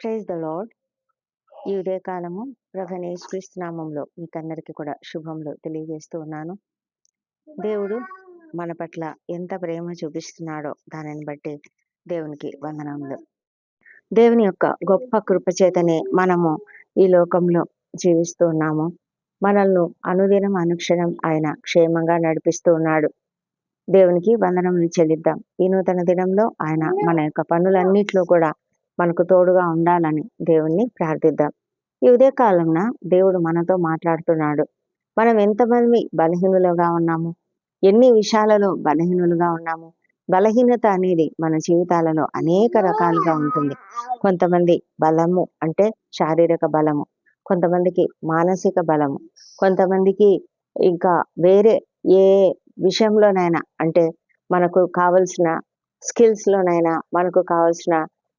Praise the lord ఈ ఉదయకాలము ప్రభు యేసుక్రీస్తు నామంలో మీకందరికీ కూడా శుభంలో తెలియజేస్తూ ఉన్నాను. దేవుడు మన పట్ల ఎంత ప్రేమ చూపిస్తున్నాడో దానిని బట్టి దేవునికి వందనములు. దేవుని యొక్క గొప్ప కృప చేతనే మనము ఈ లోకంలో జీవిస్తూ ఉన్నాము. మనల్ని అనుదినం అనుక్షణం ఆయన క్షేమంగా నడిపిస్తూ ఉన్నాడు. దేవునికి వందనములు చెల్లిద్దాం. ఈ నూతన దినంలో ఆయన మన యొక్క పనులన్నిట్లో కూడా మనకు తోడుగా ఉండాలని దేవుణ్ణి ప్రార్థిద్దాం. ఈ ఉదయకాలంన దేవుడు మనతో మాట్లాడుతున్నాడు. మనం ఎంతమంది బలహీనులుగా ఉన్నాము? ఎన్ని విషయాలలో బలహీనులుగా ఉన్నాము? బలహీనత అనేది మన జీవితాలలో అనేక రకాలుగా ఉంటుంది. కొంతమంది బలము అంటే శారీరక బలము కొంతమందికి మానసిక బలము కొంతమందికి ఇంకా వేరే ఏ విషయంలోనైనా అంటే మనకు కావలసిన స్కిల్స్ లోనైనా మనకు కావలసిన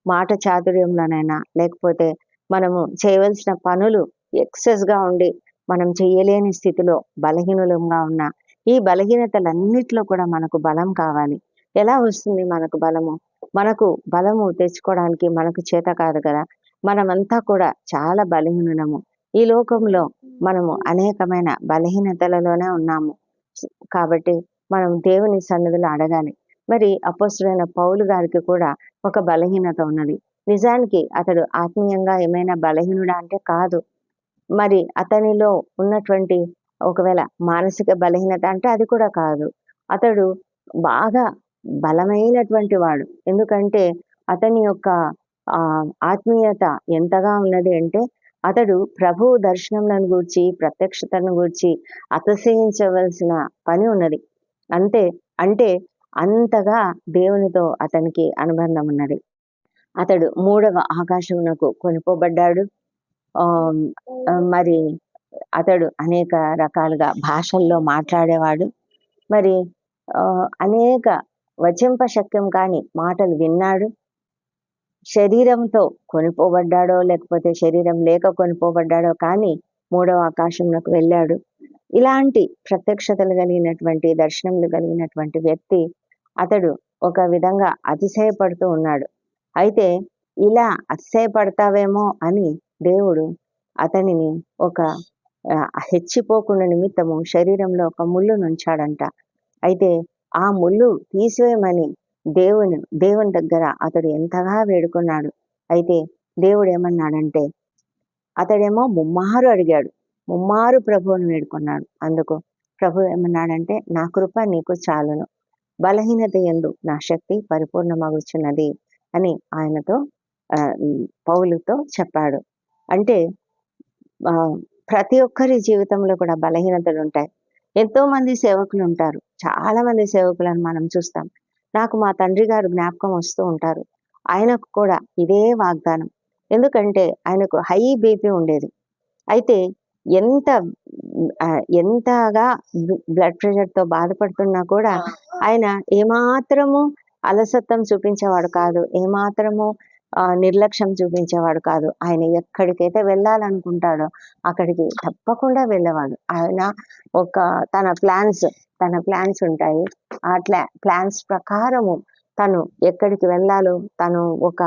మాట చాతుర్యంలోనైనా లేకపోతే మనము చేయవలసిన పనులు ఎక్సెస్గా ఉండి మనం చేయలేని స్థితిలో బలహీనులంగా ఉన్న ఈ బలహీనతలన్నిట్లో కూడా మనకు బలం కావాలి. ఎలా వస్తుంది మనకు బలము? మనకు బలము తెచ్చుకోవడానికి మనకు చేత కాదు కదా. మనమంతా కూడా చాలా బలహీనులము. ఈ లోకంలో మనము అనేకమైన బలహీనతలలోనే ఉన్నాము. కాబట్టి మనం దేవుని సన్నిధిలో అడగాలి. మరి అపోసుడైన పౌలు గారికి కూడా ఒక బలహీనత ఉన్నది. నిజానికి అతడు ఆత్మీయంగా ఏమైనా బలహీనుడా అంటే కాదు. మరి అతనిలో ఉన్నటువంటి ఒకవేళ మానసిక బలహీనత అంటే అది కూడా కాదు. అతడు బాగా బలమైనటువంటి వాడు. ఎందుకంటే అతని యొక్క ఆత్మీయత ఎంతగా ఉన్నది అంటే అతడు ప్రభు దర్శనంలను గూర్చి ప్రత్యక్షతను గూర్చి అతిశయించవలసిన పని ఉన్నది. అంతే అంటే అంతగా దేవునితో అతనికి అనుబంధం ఉన్నది. అతడు మూడవ ఆకాశమునకు కొనుకోబడ్డాడు. ఆ మరి అతడు అనేక రకాలుగా భాషల్లో మాట్లాడేవాడు. మరి అనేక వచింప శక్యం కాని మాటలు విన్నాడు. శరీరంతో కొనిపోబడ్డాడో లేకపోతే శరీరం లేక కొనిపోబడ్డాడో కానీ మూడవ ఆకాశంలోకి వెళ్ళాడు. ఇలాంటి ప్రత్యక్షతలు కలిగినటువంటి దర్శనములు కలిగినటువంటి వ్యక్తి అతడు ఒక విధంగా అతిశయపడుతూ ఉన్నాడు. అయితే ఇలా అతిశయపడతావేమో అని దేవుడు అతనిని ఒక హెచ్చిపోకుండా నిమిత్తము శరీరంలో ఒక ముళ్ళు నుంచాడంట. అయితే ఆ ముళ్ళు తీసివేయమని దేవుని దేవుని దగ్గర అతడు ఎంతగా వేడుకున్నాడు. అయితే దేవుడు ఏమన్నాడంటే అతడేమో ముమ్మారు అడిగాడు. ముమ్మారు ప్రభువుని వేడుకున్నాడు. అందుకు ప్రభు ఏమన్నాడంటే నా కృప నీకు చాలును. బలహీనత ఎందు నా శక్తి పరిపూర్ణమగుచున్నది అని ఆయనతో పౌలుతో చెప్పాడు. అంటే ప్రతి ఒక్కరి జీవితంలో కూడా బలహీనతలు ఉంటాయి ఎంతో మంది సేవకులు ఉంటారు చాలా మంది సేవకులను మనం చూస్తాం. నాకు మా తండ్రి గారు జ్ఞాపకం వస్తూ ఉంటారు. ఆయనకు కూడా ఇదే వాగ్దానం. ఎందుకంటే ఆయనకు హై బీపీ ఉండేది. అయితే ఎంత ఎంతగా బ్లడ్ ప్రెషర్తో బాధపడుతున్నా కూడా ఆయన ఏమాత్రము అలసత్వం చూపించేవాడు కాదు. ఏమాత్రము నిర్లక్ష్యం చూపించేవాడు కాదు. ఆయన ఎక్కడికైతే వెళ్ళాలనుకుంటాడో అక్కడికి తప్పకుండా వెళ్ళేవాడు. ఆయన ఒక తన ప్లాన్స్ తన ప్లాన్స్ ఉంటాయి. ఆ ప్లాన్స్ ప్రకారము తను ఎక్కడికి వెళ్ళాలో తను ఒక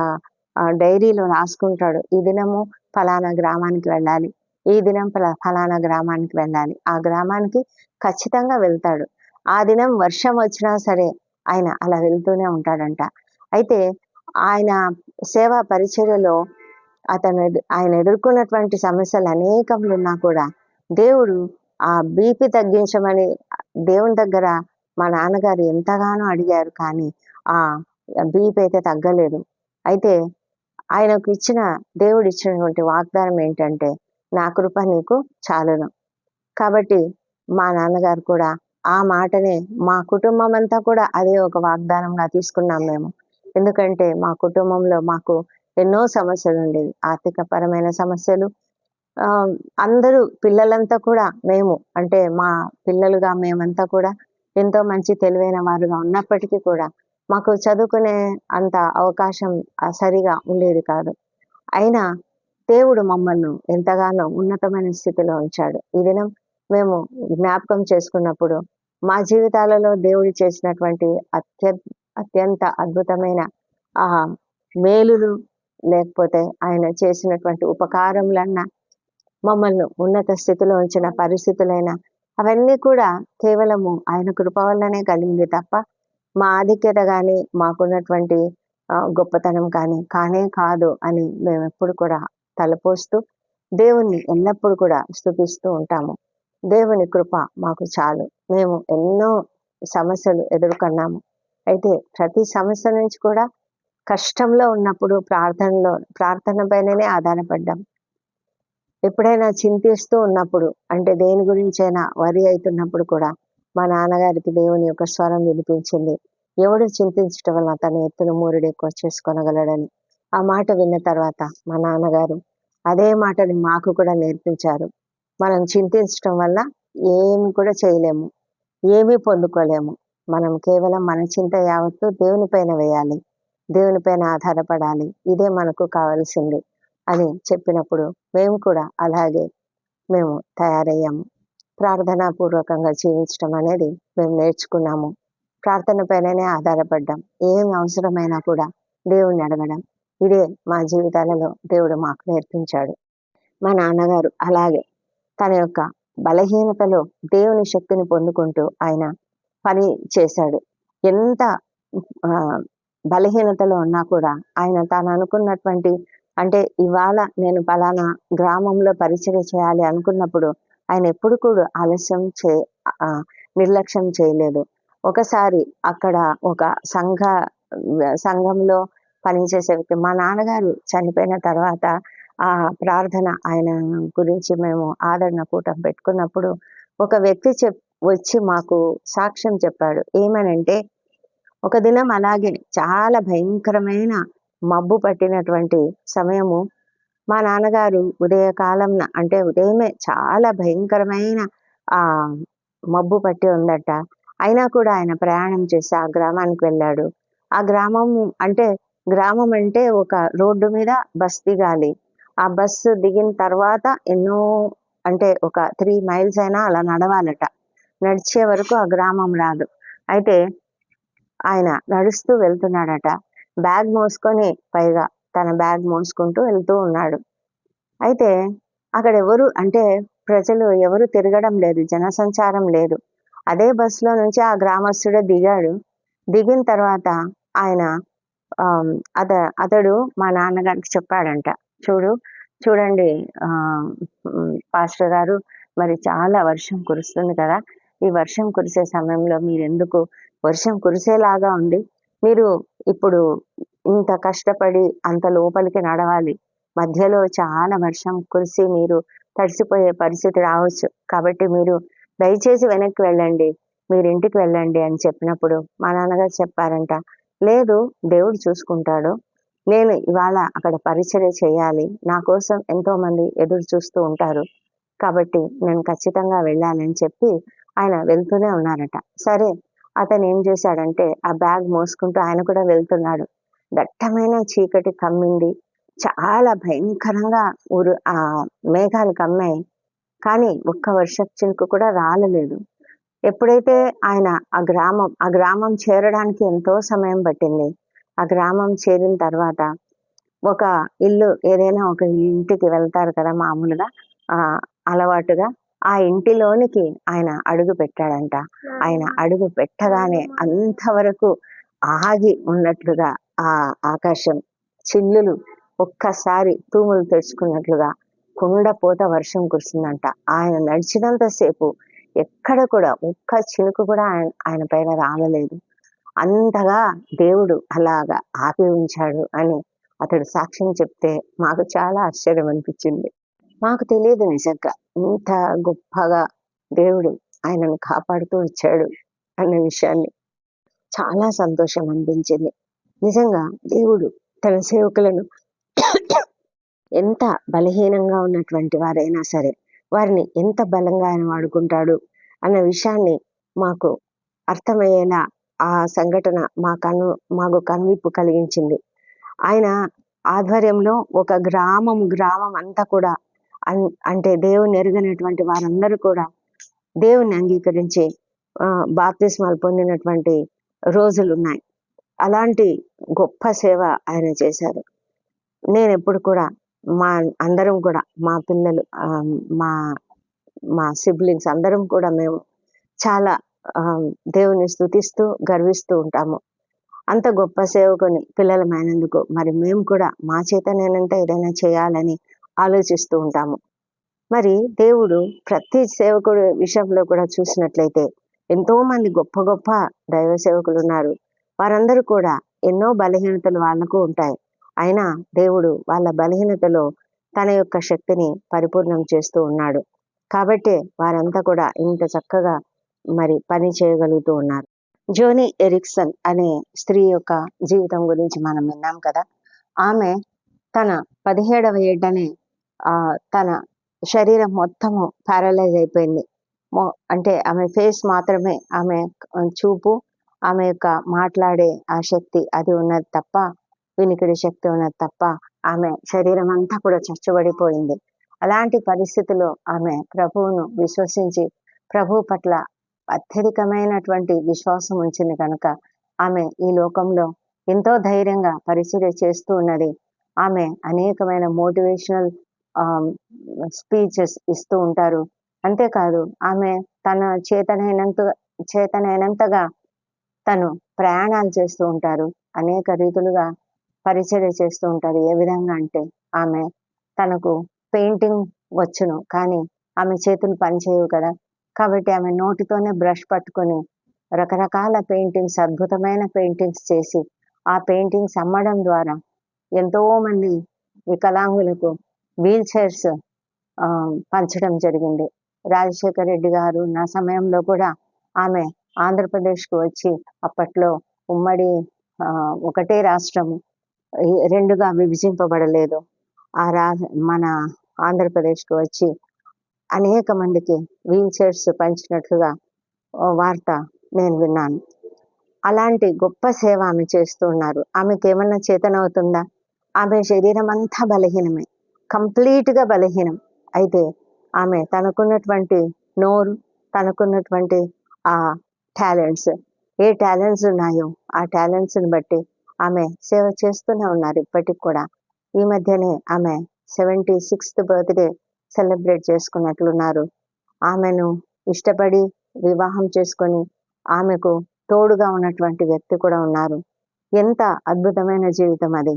డైరీలో రాసుకుంటాడు. ఈ దినము ఫలానా గ్రామానికి వెళ్ళాలి. ఈ దినం ఫలానా గ్రామానికి వెళ్ళాలి. ఆ గ్రామానికి ఖచ్చితంగా వెళ్తాడు. ఆ దినం వర్షం వచ్చినా సరే ఆయన అలా వెళ్తూనే ఉంటాడంట. అయితే ఆయన సేవా పరిచర్యలో అతను ఆయన ఎదుర్కొన్నటువంటి సమస్యలు అనేకములున్నా కూడా దేవుడు ఆ బీపీ తగ్గించమని దేవుని దగ్గర మా నాన్నగారు ఎంతగానో అడిగారు కానీ ఆ బీపీ అయితే తగ్గలేదు. అయితే ఆయనకు ఇచ్చిన దేవుడు ఇచ్చినటువంటి వాగ్దానం ఏంటంటే నా కృప నీకు చాలును. కాబట్టి మా నాన్నగారు కూడా ఆ మాటనే మా కుటుంబం అంతా కూడా అదే ఒక వాగ్దానంగా తీసుకున్నాం మేము. ఎందుకంటే మా కుటుంబంలో మాకు ఎన్నో సమస్యలు ఉండేవి. ఆర్థిక పరమైన సమస్యలు అందరూ పిల్లలంతా కూడా మేము అంటే మా పిల్లలుగా మేమంతా కూడా ఎంతో మంచి తెలివైన వారుగా ఉన్నప్పటికీ కూడా మాకు చదువుకునే అంత అవకాశం సరిగా ఉండేది కాదు. అయినా దేవుడు మమ్మల్ని ఎంతగానో ఉన్నతమైన స్థితిలో ఉంచాడు. ఈ దినం మేము జ్ఞాపకం చేసుకున్నప్పుడు మా జీవితాలలో దేవుడు చేసినటువంటి అత్య అత్యంత అద్భుతమైన ఆ మేలులు లేకపోతే ఆయన చేసినటువంటి ఉపకారములన్నా మమ్మల్ని ఉన్నత స్థితిలో ఉంచిన పరిస్థితులైనా అవన్నీ కూడా కేవలము ఆయన కృప వల్లనే కలిగింది తప్ప మా ఆధిక్యత కానీ మాకున్నటువంటి గొప్పతనం కానీ కానే కాదు అని మేము ఎప్పుడు కూడా తలపోస్తూ దేవుణ్ణి ఎల్లప్పుడూ కూడా స్థుతిస్తూ ఉంటాము. దేవుని కృప మాకు చాలు. మేము ఎన్నో సమస్యలు ఎదుర్కొన్నాము. అయితే ప్రతి సమస్య నుంచి కూడా కష్టంలో ఉన్నప్పుడు ప్రార్థనలో ప్రార్థన పైననే ఆధారపడ్డాం. ఎప్పుడైనా చింతిస్తూ ఉన్నప్పుడు అంటే దేని గురించైనా వరి అవుతున్నప్పుడు కూడా మా నాన్నగారికి దేవుని యొక్క స్వరం వినిపించింది. ఎవడు చింతించటం వల్ల తన ఎత్తును మూరుడు ఎక్కువ చేసుకొనగలడని. ఆ మాట విన్న తర్వాత మా నాన్నగారు అదే మాటని మాకు కూడా నేర్పించారు. మనం చింతించడం వల్ల ఏమి కూడా చేయలేము. ఏమీ పొందుకోలేము. మనం కేవలం మన చింత యావత్తు దేవుని పైన వేయాలి. దేవుని పైన ఆధారపడాలి. ఇదే మనకు కావలసింది అని చెప్పినప్పుడు మేము కూడా అలాగే మేము తయారయ్యాము. ప్రార్థనా పూర్వకంగా జీవించడం అనేది మేము నేర్చుకున్నాము. ప్రార్థన పైననే ఆధారపడ్డాం. ఏం అవసరమైనా కూడా దేవుణ్ణి అడగడం ఇదే మా జీవితాలలో దేవుడు మాకు నేర్పించాడు. మా నాన్నగారు అలాగే తన యొక్క బలహీనతలో దేవుని శక్తిని పొందుకుంటూ ఆయన పని చేశాడు. ఎంత బలహీనతలో ఉన్నా కూడా ఆయన తాను అనుకున్నటువంటి అంటే ఇవాళ నేను పలానా గ్రామంలో పరిచయం చేయాలి అనుకున్నప్పుడు ఆయన ఎప్పుడు కూడా ఆలస్యం చే నిర్లక్ష్యం చేయలేదు. ఒకసారి అక్కడ ఒక సంఘ సంఘంలో పనిచేసే వ్యక్తి. మా నాన్నగారు చనిపోయిన తర్వాత ఆ ప్రార్థన ఆయన గురించి మేము ఆదరణ కూటం పెట్టుకున్నప్పుడు ఒక వ్యక్తి చెప్ వచ్చి మాకు సాక్ష్యం చెప్పాడు. ఏమనంటే ఒక దినం అలాగే చాలా భయంకరమైన మబ్బు పట్టినటువంటి సమయము మా నాన్నగారు ఉదయకాలంన అంటే ఉదయమే చాలా భయంకరమైన ఆ మబ్బు పట్టి ఉందట. అయినా కూడా ఆయన ప్రయాణం చేసి ఆ గ్రామానికి వెళ్ళాడు. ఆ గ్రామం అంటే గ్రామం అంటే ఒక రోడ్డు మీద బస్ దిగాలి. ఆ బస్సు దిగిన తర్వాత ఎన్నో అంటే ఒక త్రీ మైల్స్ అయినా అలా నడవాలట. నడిచే వరకు ఆ గ్రామం రాదు. అయితే ఆయన నడుస్తూ వెళ్తున్నాడట. బ్యాగ్ మోసుకొని పైగా తన బ్యాగ్ మోసుకుంటూ వెళ్తూ ఉన్నాడు. అయితే అక్కడ ఎవరు అంటే ప్రజలు ఎవరు తిరగడం లేదు జనసంచారం లేదు. అదే బస్సులో నుంచి ఆ గ్రామస్తుడు దిగాడు. దిగిన తర్వాత ఆయన అత అతడు మా నాన్నగారికి చెప్పాడంట. చూడు చూడండి పాస్టర్ గారు మరి చాలా వర్షం కురుస్తుంది కదా. ఈ వర్షం కురిసే సమయంలో మీరు ఎందుకు వర్షం కురిసేలాగా ఉంది మీరు ఇప్పుడు ఇంత కష్టపడి అంత లోపలికి నడవాలి. మధ్యలో చాలా వర్షం కురిసి మీరు తడిసిపోయే పరిస్థితి రావచ్చు. కాబట్టి మీరు దయచేసి వెనక్కి వెళ్ళండి. మీరు ఇంటికి వెళ్ళండి అని చెప్పినప్పుడు మా నాన్నగారు చెప్పారంట. లేదు దేవుడు చూసుకుంటాడు. నేను ఇవాళ అక్కడ పరిచర్య చేయాలి. నా కోసం ఎంతో మంది ఎదురు చూస్తూ ఉంటారు. కాబట్టి నేను ఖచ్చితంగా వెళ్ళాలని చెప్పి ఆయన వెళ్తూనే ఉన్నారట. సరే అతను ఏం చేశాడంటే ఆ బ్యాగ్ మోసుకుంటూ ఆయన కూడా వెళ్తున్నాడు. దట్టమైన చీకటి కమ్మింది. చాలా భయంకరంగా ఊరు ఆ మేఘాలు కమ్మాయి. కానీ ఒక్క వర్షం చినుకు కూడా రాలలేదు. ఎప్పుడైతే ఆయన ఆ గ్రామం ఆ గ్రామం చేరడానికి ఎంతో సమయం పట్టింది ఆ గ్రామం చేరిన తర్వాత ఒక ఇల్లు ఏదైనా ఒక ఇంటికి వెళ్తారు కదా మామూలుగా ఆ అలవాటుగా ఆ ఇంటిలోనికి ఆయన అడుగు పెట్టాడంట. ఆయన అడుగు పెట్టగానే అంతవరకు ఆగి ఉన్నట్లుగా ఆ ఆకాశం చిల్లులు ఒక్కసారి తూములు తెరుచుకున్నట్లుగా కుండపోత వర్షం కురిసిందంట. ఆయన నడిచినంత సేపు ఎక్కడ కూడా ఒక్క చినుకు కూడా ఆయన ఆయన పైన రాలలేదు అంతగా దేవుడు అలాగా ఆపి ఉంచాడు అని అతడు సాక్ష్యం చెప్తే మాకు చాలా ఆశ్చర్యం అనిపించింది. మాకు తెలియదు నిజంగా ఇంత గొప్పగా దేవుడు ఆయనను కాపాడుతూ వచ్చాడు అనే విషయాన్ని. చాలా సంతోషం అనిపించింది. నిజంగా దేవుడు తన సేవకులను ఎంత బలహీనంగా ఉన్నటువంటి వారైనా సరే వారిని ఎంత బలంగా ఆయన వాడుకుంటాడు అన్న విషయాన్ని మాకు అర్థమయ్యేలా ఆ సంఘటన మా కను మాకు కనువిప్పు కలిగించింది. ఆయన ఆధ్వర్యంలో ఒక గ్రామం గ్రామం అంతా కూడా అన్- అంటే దేవుని ఎరుగనటువంటి వారందరూ కూడా దేవుని అంగీకరించి బాప్తిస్మాలు పొందినటువంటి రోజులు ఉన్నాయి అలాంటి గొప్ప సేవ ఆయన చేశారు. నేను ఎప్పుడు కూడా మా అందరం కూడా మా పిల్లలు మా మా సిబ్లింగ్స్ అందరం కూడా మేము చాలా దేవుని స్థుతిస్తూ గర్విస్తూ ఉంటాము. అంత గొప్ప సేవకుని పిల్లలమైనందుకు మరి మేము కూడా మా చేత నేనంటే ఏదైనా చేయాలని ఆలోచిస్తూ ఉంటాము. మరి దేవుడు ప్రతి సేవకుడు విషయంలో కూడా చూసినట్లయితే ఎంతో మంది గొప్ప గొప్ప దైవ సేవకులు ఉన్నారు. వారందరూ కూడా ఎన్నో బలహీనతలు వాళ్ళకు ఉంటాయి. అయినా దేవుడు వాళ్ళ బలహీనతలో తన యొక్క శక్తిని పరిపూర్ణం చేస్తూ ఉన్నాడు. కాబట్టి వారంతా కూడా ఇంత చక్కగా మరి పని చేయగలుగుతూ ఉన్నారు. జోనీ ఎరిక్సన్ అనే స్త్రీ యొక్క జీవితం గురించి మనం విన్నాం కదా. ఆమె తన పదిహేడవ ఏటనే ఆ తన శరీరం మొత్తము ప్యారలైజ్ అయిపోయింది. అంటే ఆమె ఫేస్ మాత్రమే ఆమె చూపు ఆమె యొక్క మాట్లాడే ఆ శక్తి అది ఉన్నది తప్ప వినికిడి శక్తి ఉన్నది తప్ప ఆమె శరీరం అంతా కూడా చచ్చుబడిపోయింది. అలాంటి పరిస్థితిలో ఆమె ప్రభువును విశ్వసించి ప్రభు పట్ల అత్యధికమైనటువంటి విశ్వాసం ఉంచింది కనుక ఆమె ఈ లోకంలో ఎంతో ధైర్యంగా పరిచర్య చేస్తూ ఉన్నది. ఆమె అనేకమైన మోటివేషనల్ స్పీచెస్ ఇస్తూ ఉంటారు. అంతేకాదు ఆమె తన చేతనైనంత చేతనైనంతగా తను ప్రయాణాలు చేస్తూ ఉంటారు. అనేక రీతులుగా పరిచర్య చేస్తూ ఉంటారు ఏ విధంగా అంటే ఆమె తనకు పెయింటింగ్ వచ్చును కానీ ఆమె చేతులు పనిచేయవు కదా. కాబట్టి ఆమె నోటితోనే బ్రష్ పట్టుకొని రకరకాల పెయింటింగ్స్ అద్భుతమైన పెయింటింగ్స్ చేసి ఆ పెయింటింగ్స్ అమ్మడం ద్వారా ఎంతో మంది వికలాంగులకు వీల్ చైర్స్ పంచడం జరిగింది. రాజశేఖర్ రెడ్డి గారు నా సమయంలో కూడా ఆమె ఆంధ్రప్రదేశ్కు వచ్చి అప్పట్లో ఉమ్మడి ఒకటే రాష్ట్రము రెండుగా విభజింపబడలేదు. ఆ రా మన ఆంధ్రప్రదేశ్కు వచ్చి అనేక మందికి వీల్ చైర్స్ పంచినట్లుగా వార్త నేను విన్నాను. అలాంటి గొప్ప సేవ ఆమె చేస్తూ ఉన్నారు. ఆమెకి ఏమన్నా చేతనవుతుందా ఆమె శరీరం అంతా బలహీనమే కంప్లీట్గా బలహీనం. అయితే ఆమె తనకున్నటువంటి నోరు తనకున్నటువంటి ఆ టాలెంట్స్ ఏ టాలెంట్స్ ఉన్నాయో ఆ టాలెంట్స్ని బట్టి ఆమె సేవ చేస్తూనే ఉన్నారు ఇప్పటికి కూడా. ఈ మధ్యనే ఆమె సెవెంటీ సిక్స్త్ బర్త్డే సెలబ్రేట్ చేసుకున్నట్లున్నారు. ఆమెను ఇష్టపడి వివాహం చేసుకొని ఆమెకు తోడుగా ఉన్నటువంటి వ్యక్తి కూడా ఉన్నారు. ఎంత అద్భుతమైన జీవితం అది.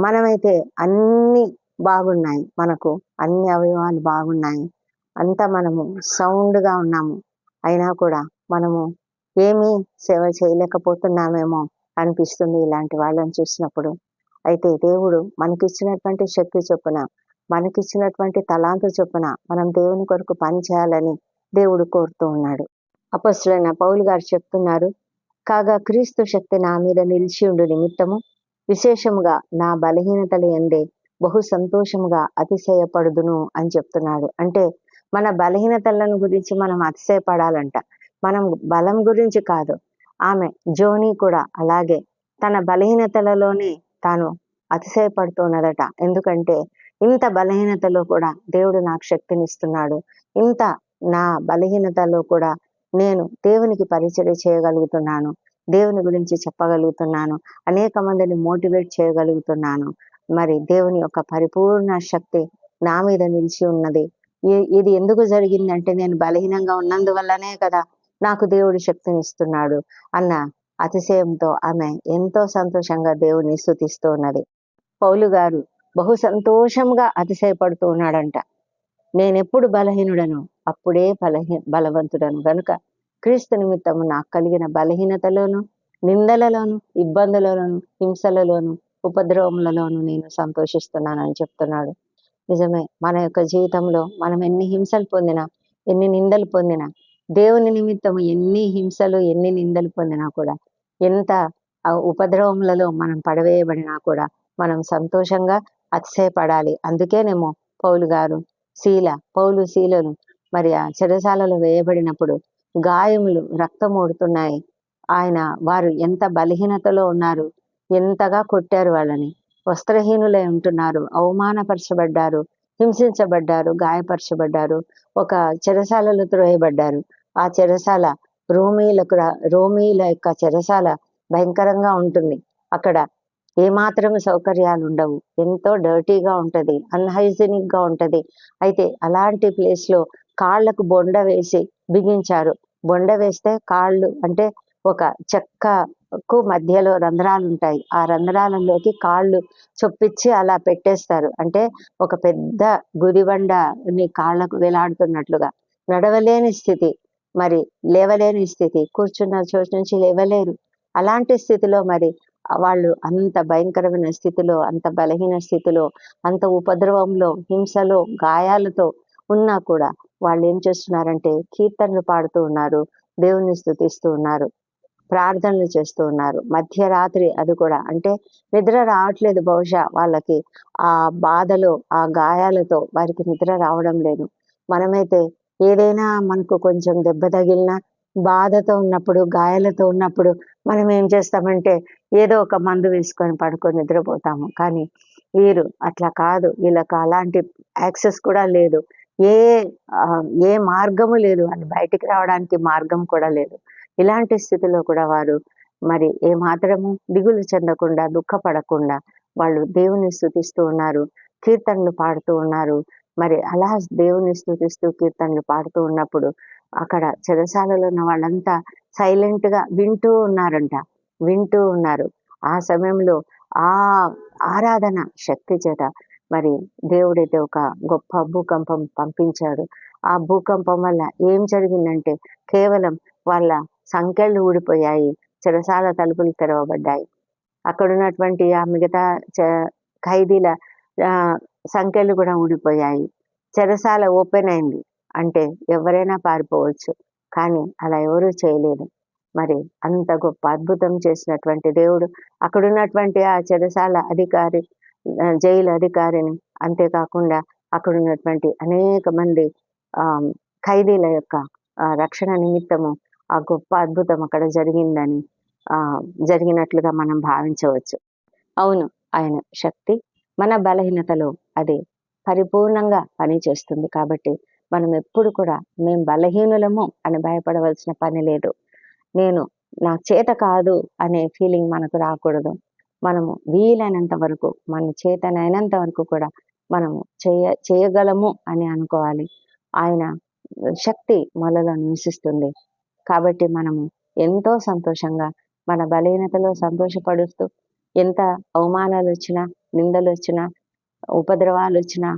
మనమైతే అన్ని బాగున్నాయి. మనకు అన్ని అవయవాలు బాగున్నాయి. అంతా మనము సౌండ్గా గా ఉన్నాము. అయినా కూడా మనము ఏమీ సేవ చేయలేకపోతున్నామేమో అనిపిస్తుంది ఇలాంటి వాళ్ళని చూసినప్పుడు. అయితే దేవుడు మనకిచ్చినటువంటి శక్తి చొప్పున మనకిచ్చినటువంటి తలాంత చొప్పున మనం దేవుని కొరకు పని చేయాలని దేవుడు కోరుతూ ఉన్నాడు. అపస్సులైన పౌలు గారు చెప్తున్నారు కాగా క్రీస్తు శక్తి నా మీద నిలిచి ఉండు నిమిత్తము. విశేషముగా నా బలహీనతలు ఎందే బహు సంతోషముగా అతిశయపడుదును అని చెప్తున్నాడు. అంటే మన బలహీనతలను గురించి మనం అతిశయపడాలంట. మనం బలం గురించి కాదు ఆమె జోని కూడా అలాగే తన బలహీనతలలోనే తాను అతిశయపడుతున్నదట. ఎందుకంటే ఇంత బలహీనతలో కూడా దేవుడు నాకు శక్తినిస్తున్నాడు. ఇంత నా బలహీనతలో కూడా నేను దేవునికి పరిచయం చేయగలుగుతున్నాను. దేవుని గురించి చెప్పగలుగుతున్నాను. అనేక మందిని మోటివేట్ చేయగలుగుతున్నాను. మరి దేవుని యొక్క పరిపూర్ణ శక్తి నా మీద నిలిచి ఉన్నది. ఇది ఎందుకు జరిగిందంటే నేను బలహీనంగా ఉన్నందువల్లనే కదా నాకు దేవుడు శక్తిని ఇస్తున్నాడు అన్న అతిశయంతో ఆమె ఎంతో సంతోషంగా దేవుని స్థుతిస్తూ ఉన్నది. పౌలు గారు బహు సంతోషంగా అతిశయపడుతూ ఉన్నాడంట. నేనెప్పుడు బలహీనుడను అప్పుడే బలహీ బలవంతుడను. గనుక క్రీస్తు నిమిత్తము నాకు కలిగిన బలహీనతలోను నిందలలోను ఇబ్బందులలోను హింసలలోను ఉపద్రవములలోను నేను సంతోషిస్తున్నానని చెప్తున్నాడు. నిజమే మన యొక్క జీవితంలో మనం ఎన్ని హింసలు పొందినా ఎన్ని నిందలు పొందినా దేవుని నిమిత్తం ఎన్ని హింసలు ఎన్ని నిందలు పొందినా కూడా ఎంత ఉపద్రవములలో మనం పడవేయబడినా కూడా మనం సంతోషంగా అతిశయపడాలి. అందుకేనేమో పౌలు గారు శీల పౌలు శీలను మరి ఆ చెరసాలలో వేయబడినప్పుడు గాయములు రక్తం ఓడుతున్నాయి ఆయన వారు ఎంత బలహీనతలో ఉన్నారు ఎంతగా కొట్టారు వాళ్ళని. వస్త్రహీనులై ఉంటున్నారు అవమానపరచబడ్డారు హింసించబడ్డారు గాయపరచబడ్డారు ఒక చెరసాలలో త్రోయబడ్డారు. ఆ చెరసాల రోమీలకు రోమీల యొక్క చెరసాల భయంకరంగా ఉంటుంది. అక్కడ ఏమాత్రం సౌకర్యాలు ఉండవు. ఎంతో డర్టీగా ఉంటది అన్హైజీనిక్గా ఉంటది. అయితే అలాంటి ప్లేస్లో కాళ్ళకు బొండ వేసి బిగించారు. బొండ వేస్తే కాళ్ళు అంటే ఒక చెక్కకు మధ్యలో రంధ్రాలు ఉంటాయి ఆ రంధ్రాలలోకి కాళ్ళు చొప్పించి అలా పెట్టేస్తారు. అంటే ఒక పెద్ద గుదిబండ కాళ్ళకు కాళ్ళకు వేలాడుతున్నట్లుగా. నడవలేని స్థితి. మరి లేవలేని స్థితి కూర్చున్న చోటు నుంచి లేవలేరు. అలాంటి స్థితిలో మరి వాళ్ళు అంత భయంకరమైన స్థితిలో అంత బలహీన స్థితిలో అంత ఉపద్రవంలో హింసలో గాయాలతో ఉన్నా కూడా వాళ్ళు ఏం చేస్తున్నారంటే కీర్తనలు పాడుతూ ఉన్నారు దేవుణ్ణి స్థుతిస్తూ ఉన్నారు ప్రార్థనలు చేస్తూ ఉన్నారు. మధ్యరాత్రి అది కూడా అంటే నిద్ర రావట్లేదు బహుశా వాళ్ళకి. ఆ బాధలో ఆ గాయాలతో వారికి నిద్ర రావడం లేదు. మనమైతే ఏదైనా మనకు కొంచెం దెబ్బ తగిలినా బాధతో ఉన్నప్పుడు గాయాలతో ఉన్నప్పుడు మనం ఏం చేస్తామంటే ఏదో ఒక మందు వేసుకొని పడుకొని నిద్రపోతాము. కానీ వీరు అట్లా కాదు. వీళ్ళకి అలాంటి యాక్సెస్ కూడా లేదు. ఏ ఏ మార్గము లేదు. అని బయటికి రావడానికి మార్గం కూడా లేదు. ఇలాంటి స్థితిలో కూడా వారు మరి ఏ మాత్రము దిగులు చెందకుండా దుఃఖపడకుండా వాళ్ళు దేవుని స్థుతిస్తూ ఉన్నారు. కీర్తనలు పాడుతూ ఉన్నారు. మరి అలా దేవుని స్థుతిస్తూ కీర్తనలు పాడుతూ ఉన్నప్పుడు అక్కడ చెరసాలలో ఉన్న వాళ్ళంతా సైలెంట్గా వింటూ ఉన్నారంట వింటూ ఉన్నారు. ఆ సమయంలో ఆ ఆరాధన శక్తి చేత మరి దేవుడైతే ఒక గొప్ప భూకంపం పంపించాడు. ఆ భూకంపం వల్ల ఏం జరిగిందంటే కేవలం వాళ్ళ సంఖ్యలు ఊడిపోయాయి చెరసాల తలుపులు తెరవబడ్డాయి. అక్కడ ఉన్నటువంటి ఆ మిగతా ఖైదీల సంఖ్యలు కూడా ఊడిపోయాయి. చెరసాల ఓపెన్ అయింది. అంటే ఎవరైనా పారిపోవచ్చు. కానీ అలా ఎవరూ చేయలేదు. మరి అంత గొప్ప అద్భుతం చేసినటువంటి దేవుడు అక్కడున్నటువంటి ఆ చెరసాల అధికారి జైలు అధికారిని అంతేకాకుండా అక్కడ ఉన్నటువంటి అనేక మంది ఆ ఖైదీల యొక్క రక్షణ నిమిత్తము ఆ గొప్ప అద్భుతం అక్కడ జరిగిందని ఆ జరిగినట్లుగా మనం భావించవచ్చు. అవును ఆయన శక్తి మన బలహీనతలో అది పరిపూర్ణంగా పనిచేస్తుంది కాబట్టి మనం ఎప్పుడు కూడా మేము బలహీనులము అని భయపడవలసిన పని లేదు. నేను నా చేత కాదు అనే ఫీలింగ్ మనకు రాకూడదు. మనము వీలైనంత వరకు మన చేతనైనంత వరకు కూడా మనము చేయ చేయగలము అని అనుకోవాలి. ఆయన శక్తి మనలో నివసిస్తుంది. కాబట్టి మనము ఎంతో సంతోషంగా మన బలహీనతలో సంతోషపడుతూ ఎంత అవమానాలు వచ్చినా నిందలు వచ్చినా ఉపద్రవాలు వచ్చినా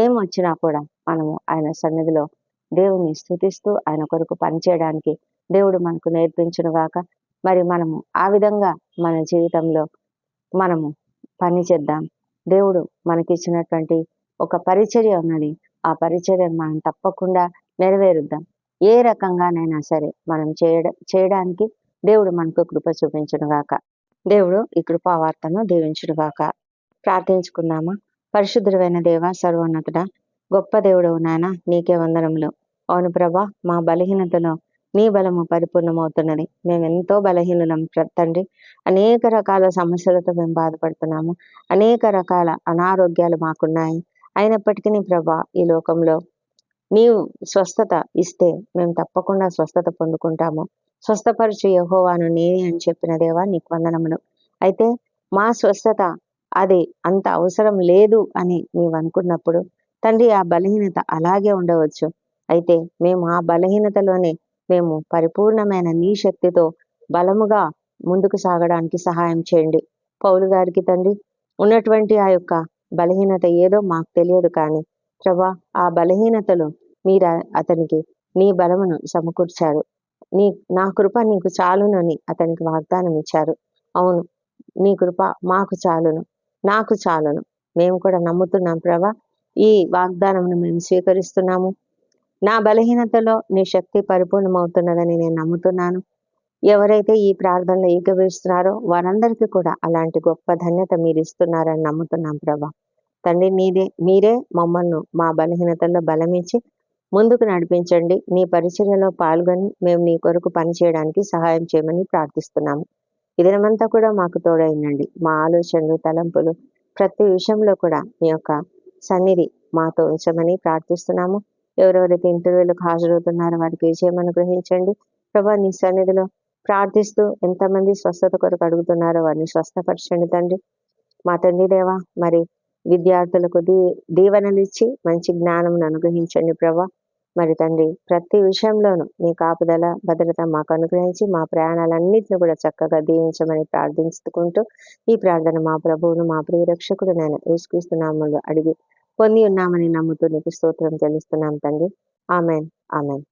ఏం వచ్చినా కూడా మనము ఆయన సన్నిధిలో దేవుని స్థుతిస్తూ ఆయన కొరకు పనిచేయడానికి దేవుడు మనకు నేర్పించునుగాక మరి మనము ఆ విధంగా మన జీవితంలో మనము పని చేద్దాం. దేవుడు మనకిచ్చినటువంటి ఒక పరిచర్య ఉన్నది. ఆ పరిచర్యను మనం తప్పకుండా నెరవేరుద్దాం. ఏ రకంగానైనా సరే మనం చేయడం చేయడానికి దేవుడు మనకు కృప చూపించును గాక. దేవుడు ఈ కృపావార్తను దీవించును గాక. ప్రార్థించుకుందామా? పరిశుద్ధుడైన దేవ సర్వోన్నతుడ గొప్ప దేవుడు నాయన నీకే వందనములు. అవును ప్రభా మా బలహీనతలో నీ బలము పరిపూర్ణమవుతున్నది. మేము ఎంతో బలహీనులం తండ్రి. అనేక రకాల సమస్యలతో మేము బాధపడుతున్నాము. అనేక రకాల అనారోగ్యాలు మాకున్నాయి. అయినప్పటికీ నీ ప్రభా ఈ లోకంలో నీవు స్వస్థత ఇస్తే మేము తప్పకుండా స్వస్థత పొందుకుంటాము. స్వస్థపరిచి యహోవాను నేనే అని చెప్పిన దేవా నీకు వందనములు. అయితే మా స్వస్థత అది అంత అవసరం లేదు అని నీవు అనుకున్నప్పుడు తండ్రి ఆ బలహీనత అలాగే ఉండవచ్చు. అయితే మేము ఆ బలహీనతలోనే మేము పరిపూర్ణమైన నీ శక్తితో బలముగా ముందుకు సాగడానికి సహాయం చేయండి. పౌలు గారికి తండ్రి ఉన్నటువంటి ఆ యొక్క బలహీనత ఏదో మాకు తెలియదు కానీ ప్రభా ఆ బలహీనతలో మీరు అతనికి నీ బలమును సమకూర్చారు. నీ నా కృప నీకు చాలునని అతనికి వాగ్దానం ఇచ్చారు. అవును నీ కృప మాకు చాలును. నాకు చాలను మేము కూడా నమ్ముతున్నాం ప్రభా. ఈ వాగ్దానం మేము స్వీకరిస్తున్నాము. నా బలహీనతలో నీ శక్తి పరిపూర్ణమవుతున్నదని నేను నమ్ముతున్నాను. ఎవరైతే ఈ ప్రార్థనలో ఏకీభవిస్తున్నారో వారందరికీ కూడా అలాంటి గొప్ప ధన్యత మీరు ఇస్తున్నారని నమ్ముతున్నాం ప్రభా. తండ్రి నీదే మీరే మమ్మల్ని మా బలహీనతల్లో బలమిచ్చి ముందుకు నడిపించండి. నీ పరిచర్యలో పాల్గొని మేము నీ కొరకు పనిచేయడానికి సహాయం చేయమని ప్రార్థిస్తున్నాము. ఇదనమంతా కూడా మాకు తోడైందండి. మా ఆలోచనలు తలంపులు ప్రతి విషయంలో కూడా మీ యొక్క సన్నిధి మాతో ఉంచమని ప్రార్థిస్తున్నాము. ఎవరెవరైతే ఇంటర్వ్యూలకు హాజరవుతున్నారో వారికి విజయం అనుగ్రహించండి. ప్రభా నీ సన్నిధిలో ప్రార్థిస్తూ ఎంతమంది స్వస్థత కొరకు అడుగుతున్నారో వారిని స్వస్థపరచండి తండ్రి. మా తండ్రి దేవా మరి విద్యార్థులకు దీ దీవెనలు ఇచ్చి మంచి జ్ఞానం అనుగ్రహించండి ప్రభా. మరి తండ్రి ప్రతి విషయంలోనూ మీ కాపుదల భద్రత మాకు అనుగ్రహించి మా ప్రయాణాలన్నింటినీ కూడా చక్కగా దీవించమని ప్రార్థించుకుంటూ ఈ ప్రార్థన మా ప్రభువును మా ప్రియ రక్షకుడు నేను యేసుక్రీస్తునామంలో అడిగి పొంది ఉన్నామని నమ్ముతూ నీకు స్తోత్రం చెల్లిస్తున్నాం తండ్రి. ఆమెన్. ఆమెన్.